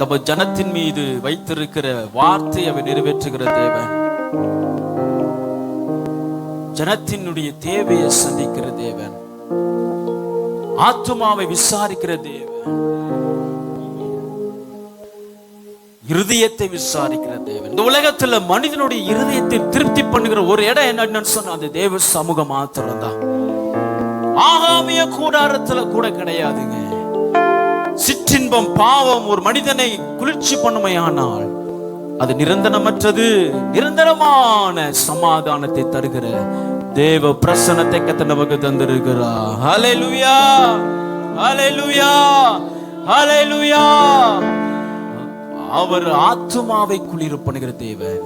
தம ஜனத்தின் மீது வைத்திருக்கிற வார்த்தை அவர் நிறைவேற்றுகிற தேவன் ஜனத்தினுடைய தேவையை சந்திக்கிற தேவன் ஆத்மாவை விசாரிக்கிற தேவன் இருதயத்தை விசாரிக்கிற தேவன் இந்த உலகத்துல மனிதனுடைய இருதயத்தை திருப்தி பண்ணுகிற ஒரு இடம் என்னன்னு சொன்னா அந்த தேவ சமூகம் மாத்திரம் தான் ஆகாமிய கூடாரத்துல கூட கிடையாதுங்க. சிற்றின்பம் பாவம் ஒரு மனிதனை குளிர்ச்சி பண்ணுமையானால் அது நிரந்தரமற்றது நிரந்தரமான சமாதானத்தை தருகிற தேவ பிரசனத்தை கத்த நமக்கு தந்திருக்கிறா ஹalleluya ஹalleluya அவர் ஆத்துமாவை குளிர பண்ணுகிற தேவன்.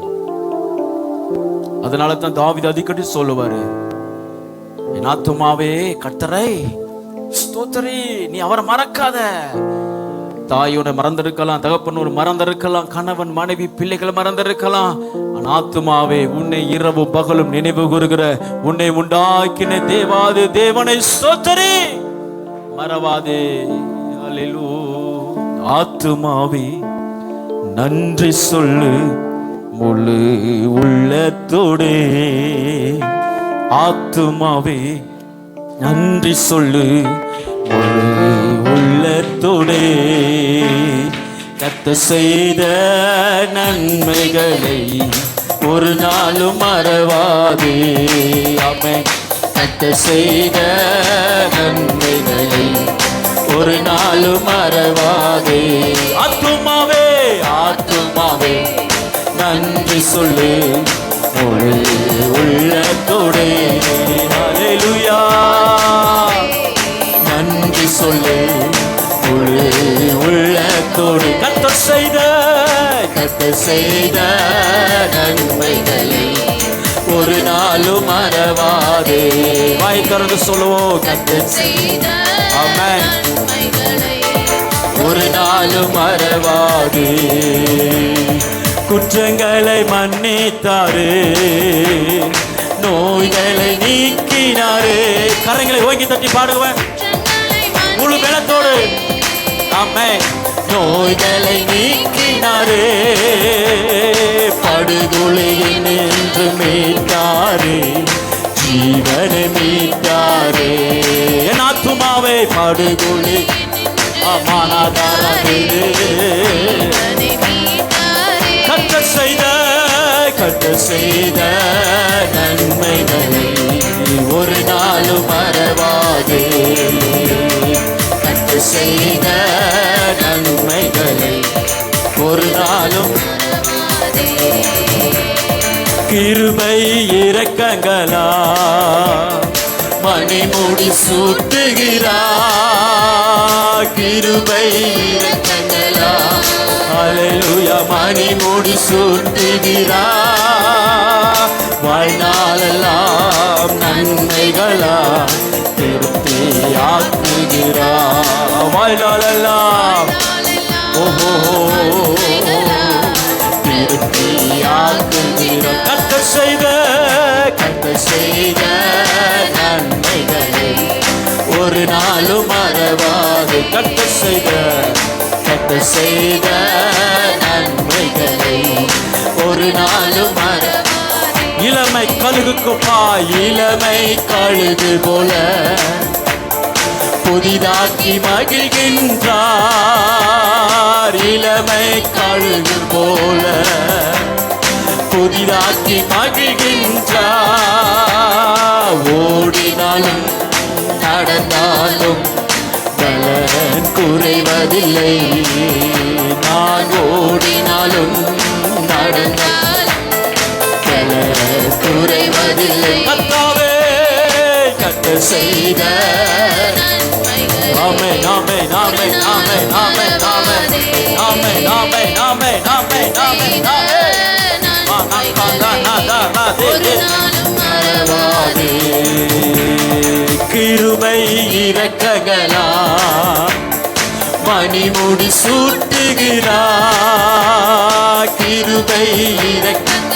அதனால தான் தாவித அடிக்கடி சொல்லுவாரு என் ஆத்மாவே கத்தரை ஸ்தோத்திரி நீ அவரை மறக்காத. தாயோட மறந்திருக்கலாம் ஒரு மறந்திருக்கலாம் கணவன் மனைவி பிள்ளைகள் மறந்திருக்கலாம். ஆனா ஆத்துமாவே உன்னை இரவு பகலும் நினைவு கூறுகிற உன்னை உண்டாக்கின தேவாது தேவனை சோத்தரி மறவாதே. அல்லேலூ ஆத்துமாவே நன்றி சொல்லு முழு உள்ளத்தோடே. ஆத்துமாவே நன்றி சொல்லு. முழு உள்ளத்தோடே கத்த செய்த நன்மைகளை ஒரு நாளும் மறவாதே. அமை கத்த செய்த நன்மைகளை ஒரு நாளும் மறவாதே. ஆத்துமாவே ஆத்துமாவே நன்றி சொல்லு. முழு செய்த நன்மைகளை ஒரு நாளும் மறவாதே. வாய் திறந்து சொல்லுவோம் கத்த. நன்மைகளை ஒரு நாளும் மறவாது. குற்றங்களை மன்னித்தாரு. நோய்களை நீக்கினாரு. கரங்களை ஓங்கி தட்டி பாடுவேன். முழு பலத்தோடு ஆமே நோய்களை நீக்கினாரே. படுகொலையில் நின்று மீட்டாரே. ஜீவனை மீட்டாரே. என் ஆத்துமாவை படுகொலை அமானாதாரே கட்ட செய்த கட்ட செய்த நன்மைகளை ஒரு நாளும் மறவாதே. கட்ட செய்த கிருபை இரக்கங்களா? மணிமுடி சூட்டுகிறா கிருபை இரக்கங்களா? அலையுயா மணிமுடி சூட்டுகிறா வாழ்நாளெல்லாம் நன்மைகளா? திருப்தி ஆக்குகிறா வாழ்நாளெல்லாம் ஓஹோ கத்த செய்த கத்த செய்த நன்மைகளை ஒரு நாளும் மறவாது. கத்த செய்த கத்த செய்த நன்மைகளை ஒரு நாளும் மற இளமை கழுகுக்குப்பா இளமை கழுகு போல புதிதாக்கி மகிழ்கின்றார். இளமை கழுகு போல புதிதாக்கி மகிழ்கின்றார் ஓடினாலும் நடந்தாலும் பலன் குறைவதில்லை நான் ஓடினாலும் நடந்தாலும் பலன் குறைவதில்லை கத்தாவே கத்த செய்த நன்மைகளை நாமே நாமே நாமே நாமே நாமே நாமே நாமே நாமே நாமே நாமே நாமே நாமே ஒரு நாளும் மறவாதே கிருபை இறக்கங்களா மணிமுடி சூட்டுகிறா. கிருபை இறக்க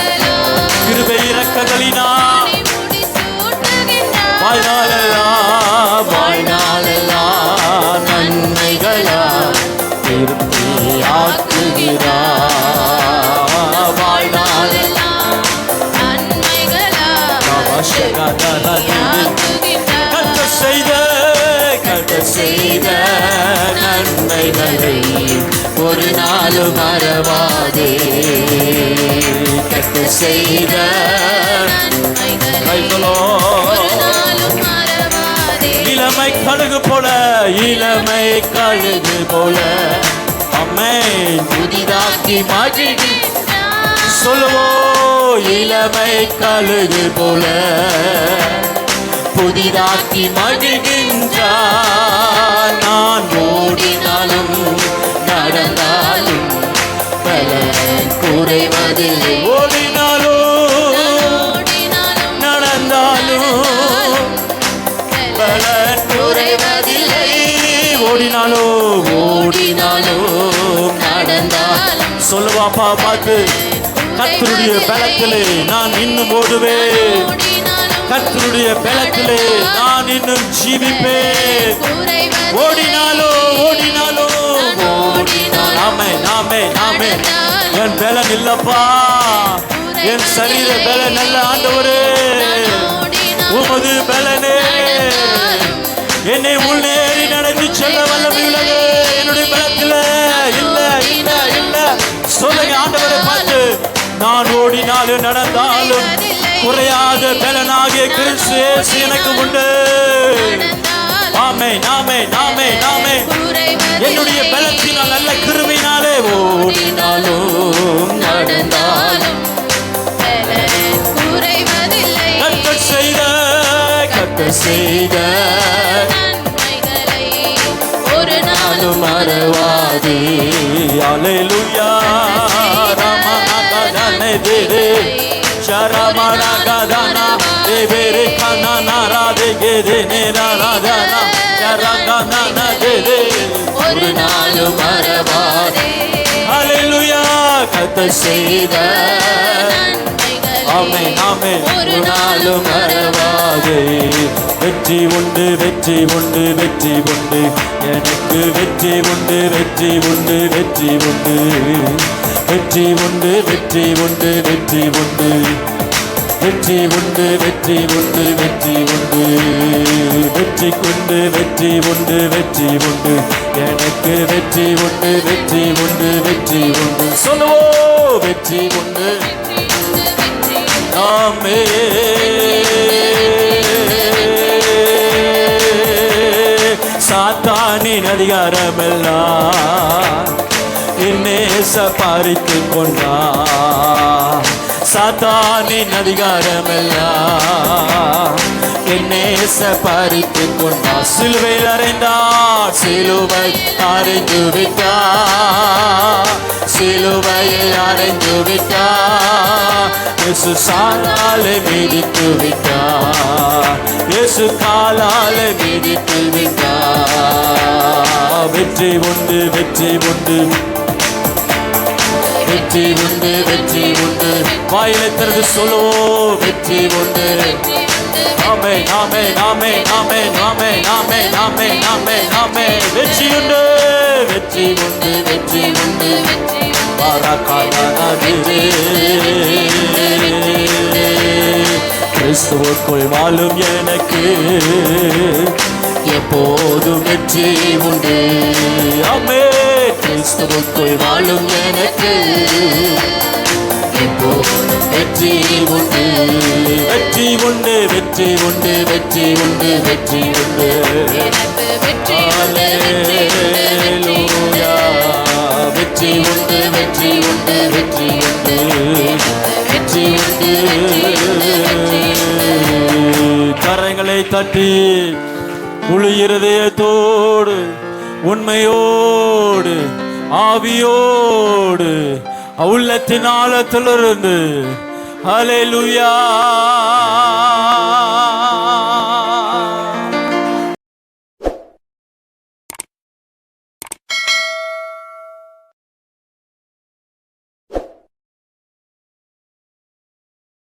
கட்டு செய்த இளமை கழுகு போல இளமை கழுகு போல. அம்மை புதிதாக்கி மகிழ்கின்றார் சொல்லுவோ இளமை கழுகு போல. புதிதாக்கி மகிழ்கின்றார் நான் ஓடினாலும் நடந்தாலும் பலன் குறைவதில்லை. ஓடினாலோ ஓடினாலோ நடந்தால் சொல்லுவாப்பா பார்த்து. கர்த்தருடைய பலத்திலே நான் இன்னும் ஓடுவேன். ஓடினாலும் கர்த்தருடைய பலத்திலே நான் இன்னும் ஜீவிப்பேன். ஓடினாலோ ஓடினாலோ. நாமே நாமே நாமே. என் பலன் இல்லப்பா. என் சரீர பலன் அல்ல ஆண்டவரே. உமது பலனே. என்னை முன்னேறி நடந்தாலும் குறையாத பலனாகிய கிறிஸ்து எனக்கு உண்டு. ஆமே நாமே நாமே நாமே என்னுடைய பலத்தினால் நல்ல கிருமையினாலே ஓடினாலும் நடந்தாலும் கத்தர் செய்த கத்தர் செய்த ஒரு நாளும் மறவாதே. அலைலுயா gede Şaramana gadana Deberi kananara de gede Nera radana Şarakanana gede Urnalu maravade Haleluya kata செய்த ஆமை ஆமை ஒரு நாளும் மறவாதே வெற்றி உண்டு வெற்றி உண்டு வெற்றி உண்டு எனக்கு வெற்றி உண்டு வெற்றி உண்டு வெற்றி உண்டு வெற்றி உண்டு வெற்றி உண்டு வெற்றி உண்டு. வெற்றி உண்டு வெற்றி உண்டு வெற்றி உண்டு. வெற்றி கொண்டு வெற்றி உண்டு வெற்றி உண்டு. எனக்கு வெற்றி உண்டு வெற்றி உண்டு வெற்றி உண்டு. சொல்லுவோம் வெற்றி உண்டு. நாமே. சாத்தானின் அதிகாரமெல்லாம் என்னேச பறித்து கொண்டா சாத்தானின் அதிகாரமெல்லாம் என்னேச பறித்து கொண்டா சிலுவையில் அறைந்தார். சிலுவை அறிந்து விட்டா சிலுவையை அறைந்து விட்டா இயேசு சாலாலே மிதித்து விட்டா இயேசு காலாலே மிதித்து விட்டா வெற்றி உண்டு வெற்றி உண்டு. வெற்றி உண்டு வெற்றி உண்டு. வாயிலை திறந்து சொல்லுவோம் வெற்றி உண்டு. நாமே நாமே நாமே நாமே நாமே நாமே நாமே நாமே நாமே. வெற்றி உண்டு வெற்றி உண்டு வெற்றி உண்டு. பாராக்காதே கிறிஸ்துவுக்குள் வாழும் எனக்கு எப்போதும் வெற்றி உண்டு. கிறிஸ்துவுக்குள் வாழும் எனக்கு. வெற்றி உண்டு. வெற்றி உண்டு வெற்றி உண்டு வெற்றி உண்டு வெற்றி உண்டு. வெற்றி உண்டு வெற்றி உண்டு வெற்றி உண்டு. வெற்றி உண்டு கரங்களை தட்டி முழு இருதயத்தோடு உண்மையோடு ஆவியோடு உள்ளத்தின் ஆழத்திலிருந்து. அலை லுயா